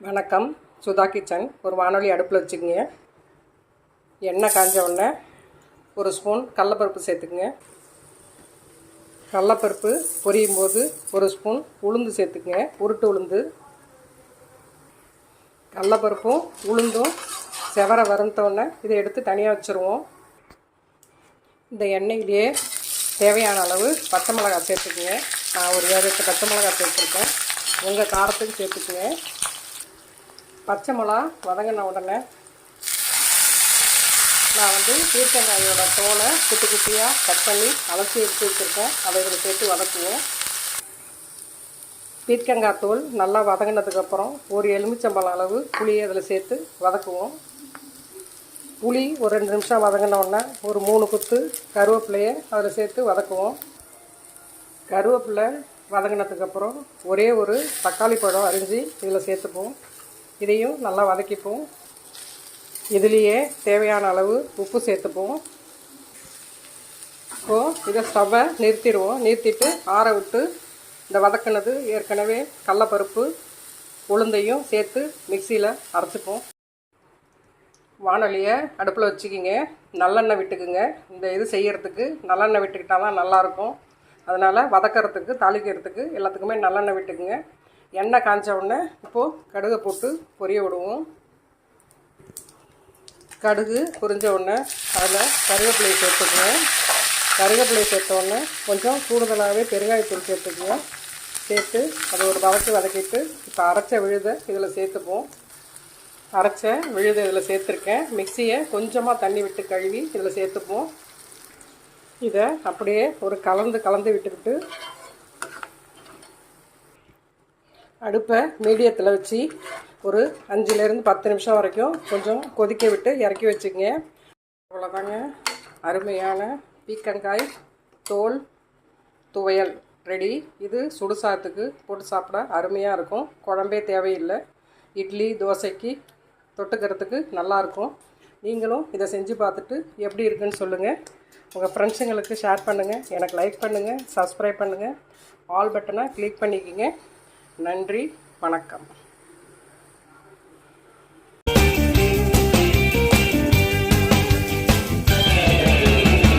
வணக்கம். சுதா கிச்சன். ஒரு வானொலி அடுப்பில் வச்சுக்கோங்க. எண்ணெய் காஞ்ச உடனே ஒரு ஸ்பூன் கடலப்பருப்பு சேர்த்துக்குங்க. கடலப்பருப்பு பொரியும் போது ஒரு ஸ்பூன் உளுந்து சேர்த்துக்குங்க. உருட்டு உளுந்து. கடலப்பருப்பும் உளுந்தும் செவர வறுத்தோடனே இதை எடுத்து தனியாக வச்சுருவோம். இந்த எண்ணெயிலேயே தேவையான அளவு பச்சை மிளகாய் சேர்த்துக்குங்க. நான் ஒரு ஏழு எட்டு பச்சை மிளகாய் சேர்த்துருக்கேன். உங்கள் காரத்துக்கு சேர்த்துக்குங்க. பச்சை மிளகா வதங்கின உடனே நான் வந்து பீர்க்கங்காயோட தோலை குட்டி குட்டியாக கட் பண்ணி அலசி எடுத்து வச்சுருக்கேன். அதை இதில் சேர்த்து வதக்குவோம். பீர்க்கங்காய் தோல் நல்லா வதங்கினதுக்கப்புறம் ஒரு எலுமிச்சம்பழம் அளவு புளியை அதில் சேர்த்து வதக்குவோம். புளி ஒரு ரெண்டு நிமிஷம் வதங்கின உடனே ஒரு மூணு குத்து கருவேப்பிலையை அதில் சேர்த்து வதக்குவோம். கருவேப்பிலை வதங்கினதுக்கப்புறம் ஒரே ஒரு தக்காளி பழம் அரிஞ்சு இதில் சேர்த்துப்போம். இதையும் நல்லா வதக்கிப்போம். இதுலேயே தேவையான அளவு உப்பு சேர்த்துப்போம். இப்போது இதை ஸ்டவ்வை நிறுத்திடுவோம். நிறுத்திட்டு ஆற விட்டு இந்த வதக்கினது ஏற்கனவே கடலப்பருப்பு உளுந்தையும் சேர்த்து மிக்சியில் அரைச்சிப்போம். வானொலியை அடுப்பில் வச்சுக்கிங்க. நல்லெண்ணெய் விட்டுக்குங்க. இந்த இது செய்கிறதுக்கு நல்லெண்ணெய் விட்டுக்கிட்டால் தான் நல்லாயிருக்கும் அதனால் வதக்கிறதுக்கு தாளிக்கிறதுக்கு எல்லாத்துக்குமே நல்லெண்ணெய் விட்டுக்குங்க. எண்ணெய் காஞ்ச உடனே இப்போது கடுகை போட்டு பொரிய விடுவோம். கடுகு பொரிஞ்ச உடனே அதில் கருவேப்பிலையை சேர்த்துக்குவோம். கருவேப்பிலையை சேர்த்த உடனே கொஞ்சம் கூடுதலாகவே பெருங்காயத்தூள் சேர்த்துக்குவோம். சேர்த்து அதை ஒரு வதக்கி வதக்கிட்டு இப்போ அரைச்ச விழுதை இதில் சேர்த்துப்போம். அரைச்ச விழுதை இதில் சேர்த்துருக்கேன். மிக்சியை கொஞ்சமாக தண்ணி விட்டு கழுவி இதில் சேர்த்துப்போம். இதை அப்படியே ஒரு கலந்து கலந்து விட்டுக்கிட்டு அடுப்பை மீடியத்தில் வச்சு ஒரு அஞ்சுலேருந்து பத்து நிமிஷம் வரைக்கும் கொஞ்சம் கொதிக்க விட்டு இறக்கி வச்சுக்கங்க. அவ்வளோதாங்க அருமையான பீக்கங்காய் தோல் துவையல் ரெடி. இது சுடுசாதத்துக்கு போட்டு சாப்பிட அருமையாக இருக்கும். குழம்பே தேவையில்லை. இட்லி தோசைக்கு தொட்டுக்கிறதுக்கு நல்லாயிருக்கும் நீங்களும் இதை செஞ்சு பார்த்துட்டு எப்படி இருக்குன்னு சொல்லுங்கள் உங்கள் ஃப்ரெண்ட்ஸுங்களுக்கு ஷேர் பண்ணுங்கள் எனக்கு லைக் பண்ணுங்கள் சப்ஸ்கிரைப் பண்ணுங்கள் ஆல் பட்டனை கிளிக் பண்ணிக்கோங்க. நன்றி வணக்கம்.